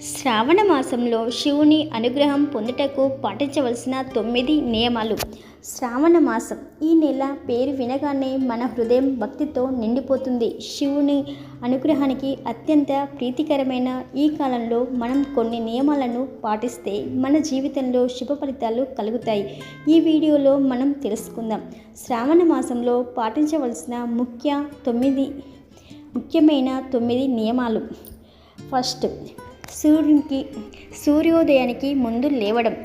శ్రావణ మాసంలో శివుని అనుగ్రహం పొందుటకు పాటించవలసిన తొమ్మిది నియమాలు. శ్రావణ మాసం ఈ నెల పేరు వినగానే మన హృదయం భక్తితో నిండిపోతుంది. శివుని అనుగ్రహానికి అత్యంత ప్రీతికరమైన ఈ కాలంలో మనం కొన్ని నియమాలను పాటిస్తే మన జీవితంలో శుభ ఫలితాలు కలుగుతాయి. ఈ వీడియోలో మనం తెలుసుకుందాం. శ్రావణ మాసంలో పాటించవలసిన ముఖ్య తొమ్మిది ముఖ్యమైన తొమ్మిది నియమాలు. ఫస్ట్. సూర్యునికి సూర్యోదయానికి ముందు లేవడం.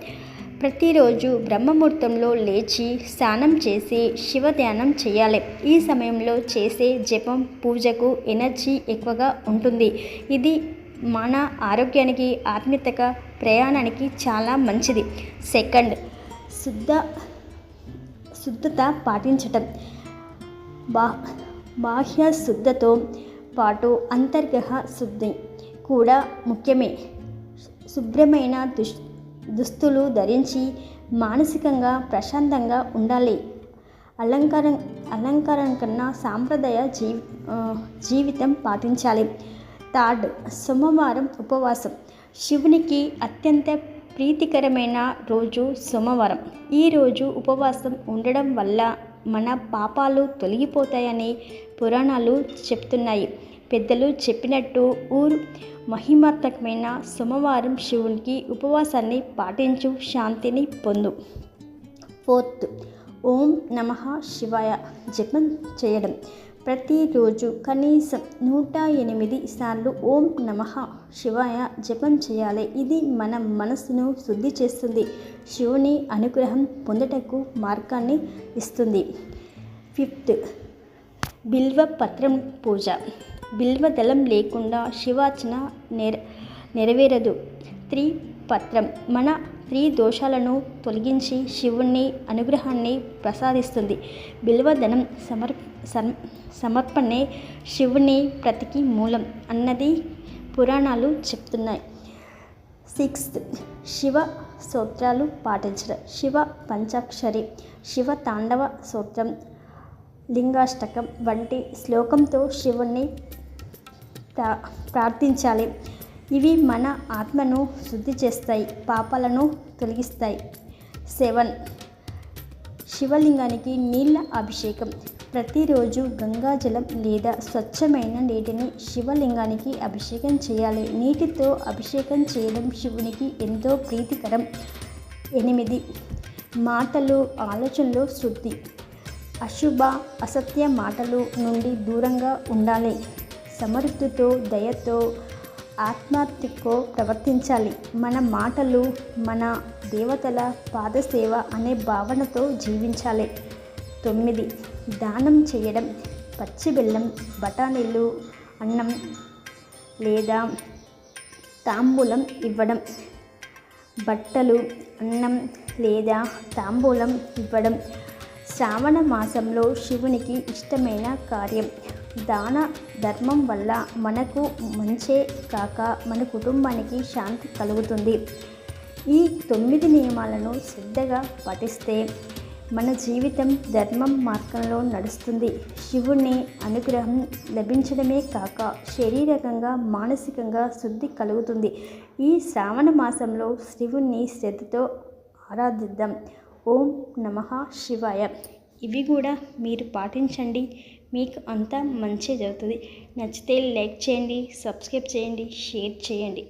ప్రతిరోజు బ్రహ్మముహూర్తంలో లేచి స్నానం చేసి శివ ధ్యానం చేయాలి. ఈ సమయంలో చేసే జపం పూజకు ఎనర్జీ ఎక్కువగా ఉంటుంది. ఇది మన ఆరోగ్యానికి ఆత్మీయతక ప్రయాణానికి చాలా మంచిది. సెకండ్ శుద్ధ శుద్ధత పాటించటం. బా బాహ్య శుద్ధతో పాటు అంతర్గత శుద్ధి. కూడా ముఖ్యమే. శుభ్రమైన దుష్ దుస్తులు ధరించి మానసికంగా ప్రశాంతంగా ఉండాలి. అలంకారం అలంకారం కన్నా సాంప్రదాయ జీవి జీవితం పాటించాలి. థర్డ్ సోమవారం ఉపవాసం. శివునికి అత్యంత ప్రీతికరమైన రోజు సోమవారం. ఈ రోజు ఉపవాసం ఉండడం వల్ల మన పాపాలు తొలగిపోతాయని పురాణాలు చెప్తున్నాయి. పెద్దలు చెప్పినట్టు ఊరు మహిమాత్మకమైన సోమవారం శివునికి ఉపవాసాన్ని పాటించు శాంతిని పొందు. ఫోర్త్ ఓం నమ శివాయ. జపం చేయడం. ప్రతిరోజు కనీసం నూట ఎనిమిది సార్లు ఓం నమ శివాయ జపం చేయాలి. ఇది మన మనసును శుద్ధి చేస్తుంది. శివుని అనుగ్రహం పొందుటకు మార్గాన్ని ఇస్తుంది. ఫిఫ్త్ బిల్వ పత్రం పూజ. బిల్వదళం లేకుండా శివార్చన నెర నెరవేరదు. త్రిపత్రం మన త్రీ దోషాలను తొలగించి శివుణ్ణి అనుగ్రహాన్ని ప్రసాదిస్తుంది. బిల్వదనం సమర్ సమర్పణే శివుని ప్రతికి మూలం అన్నది పురాణాలు చెప్తున్నాయి. సిక్స్త్ శివ స్తోత్రాలు పాటించడం. శివ పంచాక్షరి శివ తాండవ స్తోత్రం లింగాష్టకం వంటి శ్లోకంతో శివుణ్ణి ప్రార్థించాలి. ఇవి మన ఆత్మను శుద్ధి చేస్తాయి పాపాలను తొలగిస్తాయి. సెవెన్. శివలింగానికి నీళ్ళ అభిషేకం. ప్రతిరోజు గంగాజలం లేదా స్వచ్ఛమైన నీటిని శివలింగానికి అభిషేకం చేయాలి. నీటితో అభిషేకం చేయడం శివునికి ఎంతో ప్రీతికరం. ఎనిమిది. మాటలు ఆలోచనలు శుద్ధి. అశుభ అసత్య మాటలు నుండి దూరంగా ఉండాలి. సమర్థుతో దయతో ఆత్మార్థికో ప్రవర్తించాలి. మన మాటలు మన దేవతల పాదసేవ అనే భావనతో జీవించాలి. తొమ్మిది. దానం చేయడం పచ్చి బెల్లం బఠానీలు అన్నం లేదా తాంబూలం ఇవ్వడం బట్టలు అన్నం లేదా తాంబూలం ఇవ్వడం శ్రావణ మాసంలో శివునికి ఇష్టమైన కార్యం. దాన ధర్మం వల్ల మనకు మంచే కాక మన కుటుంబానికి శాంతి కలుగుతుంది. ఈ తొమ్మిది నియమాలను శ్రద్ధగా పాటిస్తే మన జీవితం ధర్మం మార్గంలో నడుస్తుంది. శివుని అనుగ్రహం లభించడమే కాక శారీరకంగా మానసికంగా శుద్ధి కలుగుతుంది. ఈ శ్రావణ మాసంలో శివుణ్ణి శ్రద్ధతో ఆరాధిద్దాం. ఓం నమ శివాయ. ఇవి కూడా మీరు పాటించండి. మీకు అంతా మంచి జరుగుతుంది. నచ్చితే లైక్ చేయండి సబ్స్క్రైబ్ చేయండి షేర్ చేయండి.